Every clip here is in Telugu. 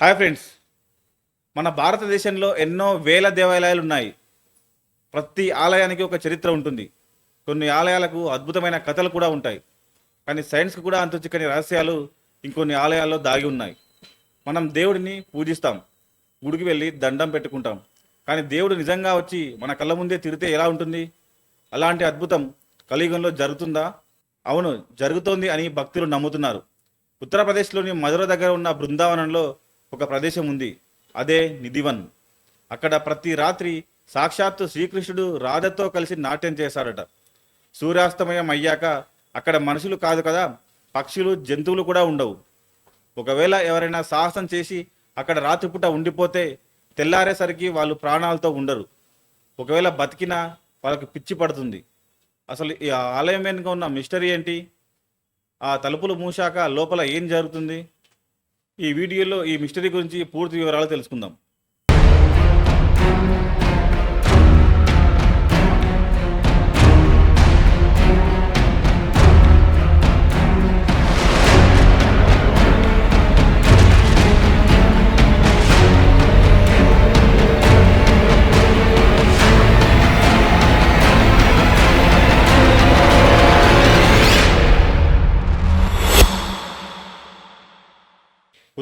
Hi friends. మన భారతదేశంలో ఎన్నో వేల దేవాలయాలు ఉన్నాయి. ప్రతి ఆలయానికి ఒక చరిత్ర ఉంటుంది. కొన్ని ఆలయాలకు అద్భుతమైన కథలు కూడా ఉంటాయి. కానీ సైన్స్కి కూడా అంత చిక్కని రహస్యాలు ఇంకొన్ని ఆలయాల్లో దాగి ఉన్నాయి. మనం దేవుడిని పూజిస్తాం. గుడికి వెళ్ళి దండం పెట్టుకుంటాం. కానీ దేవుడు నిజంగా వచ్చి మన కళ్ళ ముందే తిరిగితే ఎలా ఉంటుంది? అలాంటి అద్భుతం కలియుగంలో జరుగుతుందా? అవును జరుగుతోంది అని భక్తులు నమ్ముతున్నారు. ఉత్తరప్రదేశ్లోని మధుర దగ్గర ఉన్న బృందావనంలో ఒక ప్రదేశం ఉంది. అదే నిధివన్. అక్కడ ప్రతి రాత్రి సాక్షాత్తు శ్రీకృష్ణుడు రాధతో కలిసి నాట్యం చేశాడట సూర్యాస్తమయం అయ్యాక అక్కడ మనుషులు కాదు కదా పక్షులు జంతువులు కూడా ఉండవు. ఒకవేళ ఎవరైనా సాహసం చేసి అక్కడ రాత్రిపూట ఉండిపోతే తెల్లారేసరికి వాళ్ళు ప్రాణాలతో ఉండరు. ఒకవేళ బతికినా వాళ్ళకి పిచ్చి పడుతుంది. అసలు ఈ ఆలయం వెనుక ఉన్న మిస్టరీ ఏంటి? ఆ తలుపులు మూసాక లోపల ఏం జరుగుతుంది? ఈ వీడియోలో ఈ మిస్టరీ గురించి పూర్తి వివరాలు తెలుసుకుందాం.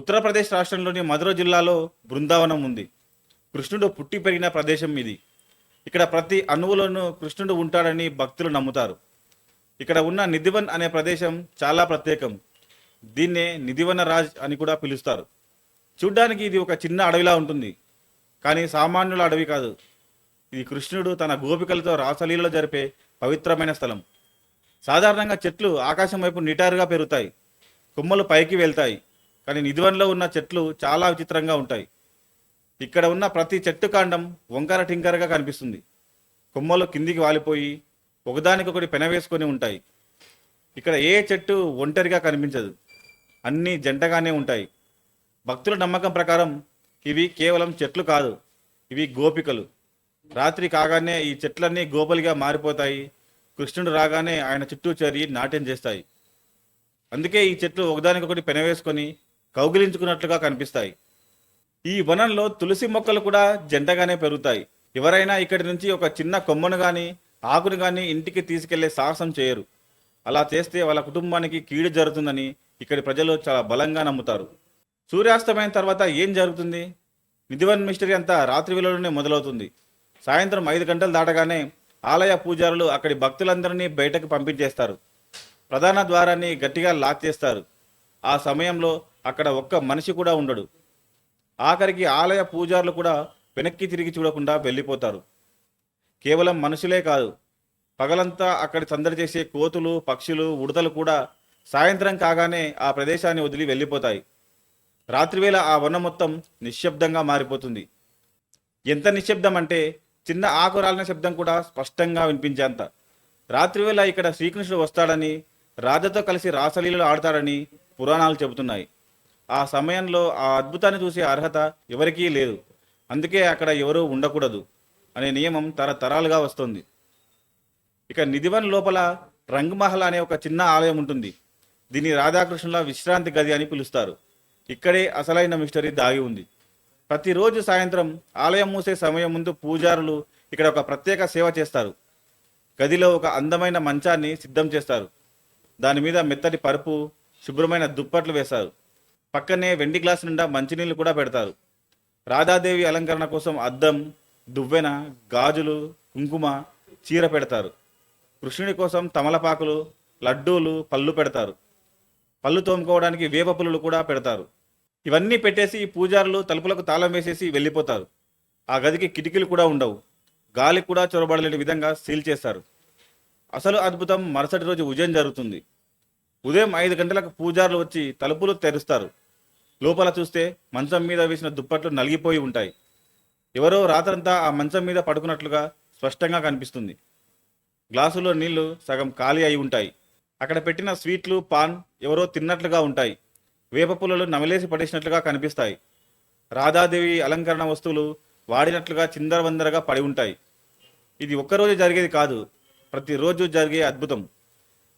ఉత్తరప్రదేశ్ రాష్ట్రంలోని మధుర జిల్లాలో బృందావనం ఉంది. కృష్ణుడు పుట్టి పెరిగిన ప్రదేశం ఇది. ఇక్కడ ప్రతి అణువులోనూ కృష్ణుడు ఉంటాడని భక్తులు నమ్ముతారు. ఇక్కడ ఉన్న నిధివన్ అనే ప్రదేశం చాలా ప్రత్యేకం. దీన్నే నిధివన రాజ్ అని కూడా పిలుస్తారు. చూడ్డానికి ఇది ఒక చిన్న అడవిలా ఉంటుంది. కానీ సామాన్యుల అడవి కాదు. ఇది కృష్ణుడు తన గోపికలతో రాసలీలలో జరిపే పవిత్రమైన స్థలం. సాధారణంగా చెట్లు ఆకాశం వైపు నిటారుగా పెరుగుతాయి కొమ్మలు పైకి వెళ్తాయి. కానీ నిధివన్లో ఉన్న చెట్లు చాలా విచిత్రంగా ఉంటాయి. ఇక్కడ ఉన్న ప్రతి చెట్టు కాండం వంకర టింకరగా కనిపిస్తుంది. కొమ్మలు కిందికి వాలిపోయి ఒకదానికొకటి పెనవేసుకొని ఉంటాయి. ఇక్కడ ఏ చెట్టు ఒంటరిగా కనిపించదు. అన్నీ జంటగానే ఉంటాయి. భక్తుల నమ్మకం ప్రకారం ఇవి కేవలం చెట్లు కాదు ఇవి గోపికలు. రాత్రి కాగానే ఈ చెట్లన్నీ గోపలిగా మారిపోతాయి. కృష్ణుడు రాగానే ఆయన చుట్టూ చేరి నాట్యం చేస్తాయి. అందుకే ఈ చెట్లు ఒకదానికొకటి పెనవేసుకొని కౌగిలించుకున్నట్లుగా కనిపిస్తాయి. ఈ వనంలో తులసి మొక్కలు కూడా జంటగానే పెరుగుతాయి. ఎవరైనా ఇక్కడి నుంచి ఒక చిన్న కొమ్మను కానీ ఆకును కానీ ఇంటికి తీసుకెళ్ళే సాహసం చేయరు. అలా చేస్తే వాళ్ళ కుటుంబానికి కీడు జరుగుతుందని ఇక్కడి ప్రజలు చాలా బలంగా నమ్ముతారు. సూర్యాస్తమయం తర్వాత ఏం జరుగుతుంది? నిధివన్ మిస్టరీ అంతా రాత్రి వేళలోనే మొదలవుతుంది. సాయంత్రం ఐదు గంటలు దాటగానే ఆలయ పూజారులు అక్కడి భక్తులందరినీ బయటకు పంపించేస్తారు. ప్రధాన ద్వారాన్ని గట్టిగా లాక్ చేస్తారు. ఆ సమయంలో అక్కడ ఒక్క మనిషి కూడా ఉండడు. ఆఖరికి ఆలయ పూజారులు కూడా వెనక్కి తిరిగి చూడకుండా వెళ్ళిపోతారు. కేవలం మనుషులే కాదు పగలంతా అక్కడి సందడి చేసే కోతులు పక్షులు ఉడతలు కూడా సాయంత్రం కాగానే ఆ ప్రదేశాన్ని వదిలి వెళ్ళిపోతాయి. రాత్రివేళ ఆ వనం మొత్తం నిశ్శబ్దంగా మారిపోతుంది. ఎంత నిశ్శబ్దం అంటే చిన్న ఆకురాలిన శబ్దం కూడా స్పష్టంగా వినిపించేంత. రాత్రివేళ ఇక్కడ శ్రీకృష్ణుడు వస్తాడని రాజతో కలిసి రాసలీలు ఆడతాడని పురాణాలు చెబుతున్నాయి. ఆ సమయంలో ఆ అద్భుతాన్ని చూసే అర్హత ఎవరికీ లేదు. అందుకే అక్కడ ఎవరూ ఉండకూడదు అనే నియమం తరతరాలుగా వస్తుంది. ఇక నిధివన్ లోపల రంగ్మహల్ అనే ఒక చిన్న ఆలయం ఉంటుంది. దీన్ని రాధాకృష్ణుల విశ్రాంతి గది అని పిలుస్తారు. ఇక్కడే అసలైన మిస్టరీ దాగి ఉంది. ప్రతిరోజు సాయంత్రం ఆలయం మూసే సమయం ముందు పూజారులు ఇక్కడ ఒక ప్రత్యేక సేవ చేస్తారు. గదిలో ఒక అందమైన మంచాన్ని సిద్ధం చేస్తారు. దాని మీద మెత్తటి పరుపు శుభ్రమైన దుప్పట్లు వేస్తారు. పక్కనే వెండి గ్లాస్ నిండా మంచినీళ్ళు కూడా పెడతారు. రాధాదేవి అలంకరణ కోసం అద్దం దువ్వెన గాజులు కుంకుమ చీర పెడతారు. కృష్ణుడి కోసం తమలపాకులు లడ్డూలు పళ్ళు పెడతారు. పళ్ళు తోముకోవడానికి వేప పుల్లలు కూడా పెడతారు. ఇవన్నీ పెట్టేసి పూజారులు తలుపులకు తాళం వేసేసి వెళ్ళిపోతారు. ఆ గదికి కిటికీలు కూడా ఉండవు. గాలి కూడా చొరబడలేని విధంగా సీల్ చేస్తారు. అసలు అద్భుతం మరుసటి రోజు ఉదయం జరుగుతుంది. ఉదయం ఐదు గంటలకు పూజారులు వచ్చి తలుపులు తెరుస్తారు. లోపల చూస్తే మంచం మీద వేసిన దుప్పట్లు నలిగిపోయి ఉంటాయి. ఎవరో రాత్రంతా ఆ మంచం మీద పడుకున్నట్లుగా స్పష్టంగా కనిపిస్తుంది. గ్లాసులో నీళ్ళు సగం ఖాళీ అయి ఉంటాయి. అక్కడ పెట్టిన స్వీట్లు పాన్ ఎవరో తిన్నట్లుగా ఉంటాయి. వేప పుల్లలు నమిలేసి పడేసినట్లుగా కనిపిస్తాయి. రాధాదేవి అలంకరణ వస్తువులు వాడినట్లుగా చిందరవందరగా పడి ఉంటాయి. ఇది ఒక్కరోజు జరిగేది కాదు. ప్రతిరోజు జరిగే అద్భుతం.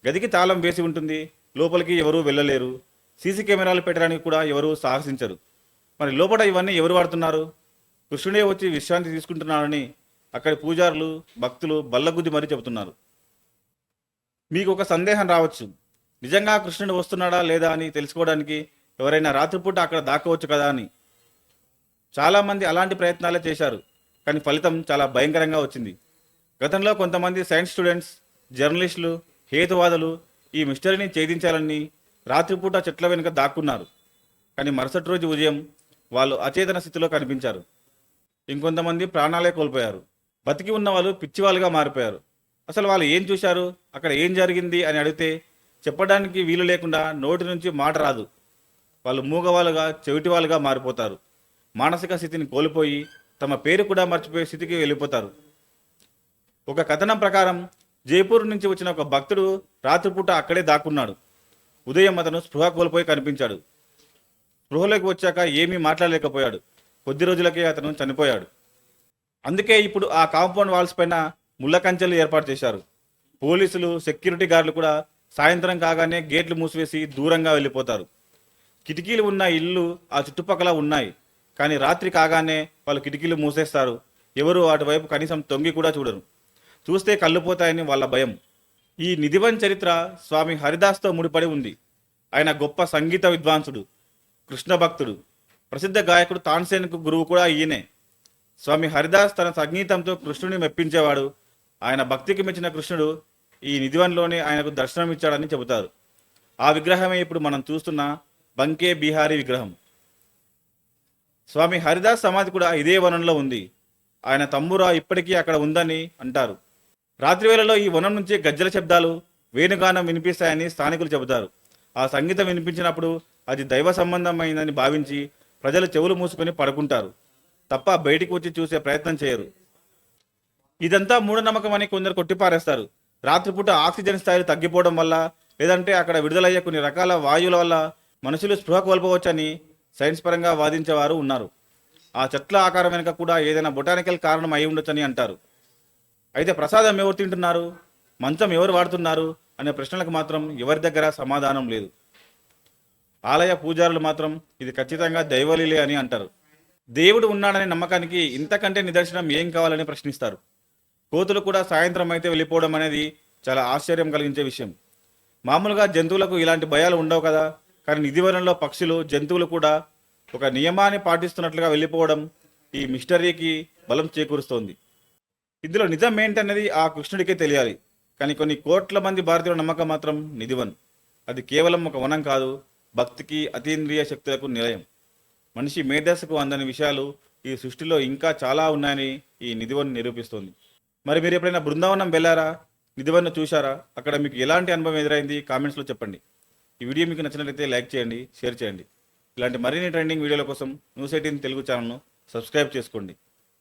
గదికి తాళం వేసి ఉంటుంది. లోపలికి ఎవరూ వెళ్ళలేరు. సీసీ కెమెరాలు పెట్టడానికి కూడా ఎవరూ సాహసించరు. మరి లోపల ఇవన్నీ ఎవరు వాడుతున్నారు? కృష్ణుడే వచ్చి విశ్రాంతి తీసుకుంటున్నాడని అక్కడి పూజారులు భక్తులు బల్లగుద్ది మరీ చెబుతున్నారు. మీకు ఒక సందేహం రావచ్చు. నిజంగా కృష్ణుడు వస్తున్నాడా లేదా అని తెలుసుకోవడానికి ఎవరైనా రాత్రిపూట అక్కడ దాక్కోవచ్చు కదా అని. చాలామంది అలాంటి ప్రయత్నాలే చేశారు కానీ ఫలితం చాలా భయంకరంగా వచ్చింది. గతంలో కొంతమంది సైన్స్ స్టూడెంట్స్ జర్నలిస్టులు హేతువాదులు ఈ మిస్టరీని ఛేదించాలని రాత్రిపూట చెట్ల వెనుక దాక్కున్నారు. కానీ మరుసటి రోజు ఉదయం వాళ్ళు అచేతన స్థితిలో కనిపించారు. ఇంకొంతమంది ప్రాణాలే కోల్పోయారు. బతికి ఉన్న వాళ్ళు పిచ్చివాళ్ళుగా మారిపోయారు. అసలు వాళ్ళు ఏం చూశారు? అక్కడ ఏం జరిగింది అని అడిగితే చెప్పడానికి వీలు లేకుండా నోటి నుంచి మాట రాదు. వాళ్ళు మూగవాళ్ళుగా చెవిటి వాళ్ళుగా మారిపోతారు. మానసిక స్థితిని కోల్పోయి తమ పేరు కూడా మర్చిపోయే స్థితికి వెళ్ళిపోతారు. ఒక కథనం ప్రకారం జైపూర్ నుంచి వచ్చిన ఒక భక్తుడు రాత్రిపూట అక్కడే దాక్కున్నాడు. ఉదయం అతను స్పృహ కోల్పోయి కనిపించాడు. స్పృహలోకి వచ్చాక ఏమీ మాట్లాడలేకపోయాడు. కొద్ది రోజులకే అతను చనిపోయాడు. అందుకే ఇప్పుడు ఆ కాంపౌండ్ వాల్స్ పైన ముళ్ళ కంచెలు ఏర్పాటు చేశారు. పోలీసులు సెక్యూరిటీ గార్డులు కూడా సాయంత్రం కాగానే గేట్లు మూసివేసి దూరంగా వెళ్ళిపోతారు. కిటికీలు ఉన్న ఇల్లు ఆ చుట్టుపక్కల ఉన్నాయి. కానీ రాత్రి కాగానే వాళ్ళు కిటికీలు మూసేస్తారు. ఎవరు అటువైపు కనీసం తొంగి కూడా చూడరు. చూస్తే కళ్ళు పోతాయని వాళ్ళ భయం. ఈ నిధివన్ చరిత్ర స్వామి హరిదాస్తో ముడిపడి ఉంది. ఆయన గొప్ప సంగీత విద్వాంసుడు కృష్ణ భక్తుడు ప్రసిద్ధ గాయకుడు తాన్సేన్కు గురువు కూడా ఈయనే. స్వామి హరిదాస్ తన సంగీతంతో కృష్ణుని మెప్పించేవాడు. ఆయన భక్తికి మెచ్చిన కృష్ణుడు ఈ నిధివన్లోనే ఆయనకు దర్శనం ఇచ్చాడని చెబుతారు. ఆ విగ్రహమే ఇప్పుడు మనం చూస్తున్న బంకే బీహారీ విగ్రహం. స్వామి హరిదాస్ సమాధి కూడా ఇదే వనంలో ఉంది. ఆయన తమ్మురా ఇప్పటికీ అక్కడ ఉందని అంటారు. రాత్రివేళలో ఈ వనం నుంచి గజ్జల శబ్దాలు వేణుగానం వినిపిస్తాయని స్థానికులు చెబుతారు. ఆ సంగీతం వినిపించినప్పుడు అది దైవ సంబంధమైందని భావించి ప్రజలు చెవులు మూసుకొని పడుకుంటారు. తప్ప బయటికి వచ్చి చూసే ప్రయత్నం చేయరు. ఇదంతా మూఢనమ్మకం అని కొందరు కొట్టిపారేస్తారు. రాత్రిపూట ఆక్సిజన్ స్థాయిలు తగ్గిపోవడం వల్ల లేదంటే అక్కడ విడుదలయ్యే కొన్ని రకాల వాయువుల వల్ల మనుషులు స్పృహ కోల్పోవచ్చని సైన్స్ పరంగా వాదించేవారు ఉన్నారు. ఆ చెట్ల ఆకారం వెనుక కూడా ఏదైనా బొటానికల్ కారణం అయి ఉండొచ్చని అంటారు. అయితే ప్రసాదం ఎవరు తింటున్నారు? మంచం ఎవరు వాడుతున్నారు? అనే ప్రశ్నలకు మాత్రం ఎవరి దగ్గర సమాధానం లేదు. ఆలయ పూజారులు మాత్రం ఇది ఖచ్చితంగా దైవలీలే అని అంటారు. దేవుడు ఉన్నాడనే నమ్మకానికి ఇంతకంటే నిదర్శనం ఏం కావాలని ప్రశ్నిస్తారు. కోతులు కూడా సాయంత్రం అయితే వెళ్ళిపోవడం అనేది చాలా ఆశ్చర్యం కలిగించే విషయం. మామూలుగా జంతువులకు ఇలాంటి భయాలు ఉండవు కదా? కానీ నిధివనంలో పక్షులు జంతువులు కూడా ఒక నియమాన్ని పాటిస్తున్నట్లుగా వెళ్ళిపోవడం ఈ మిస్టరీకి బలం చేకూరుస్తోంది. ఇందులో నిజం ఏంటన్నది ఆ కృష్ణుడికే తెలియాలి. కానీ కొన్ని కోట్ల మంది భారతీయుల నమ్మకం మాత్రం నిధివన్. అది కేవలం ఒక వనం కాదు భక్తికి అతీంద్రియ శక్తులకు నిలయం. మనిషి మేధస్సుకు అందని విషయాలు ఈ సృష్టిలో ఇంకా చాలా ఉన్నాయని ఈ నిధివన్ నిరూపిస్తోంది. మరి మీరు ఎప్పుడైనా బృందావనం వెళ్ళారా? నిధివన్ను చూశారా? అక్కడ మీకు ఎలాంటి అనుభవం ఎదురైంది? కామెంట్స్లో చెప్పండి. ఈ వీడియో మీకు నచ్చినట్లయితే లైక్ చేయండి షేర్ చేయండి. ఇలాంటి మరిన్ని ట్రెండింగ్ వీడియోల కోసం న్యూస్ ఎయిటీన్ తెలుగు ఛానల్ను సబ్స్క్రైబ్ చేసుకోండి.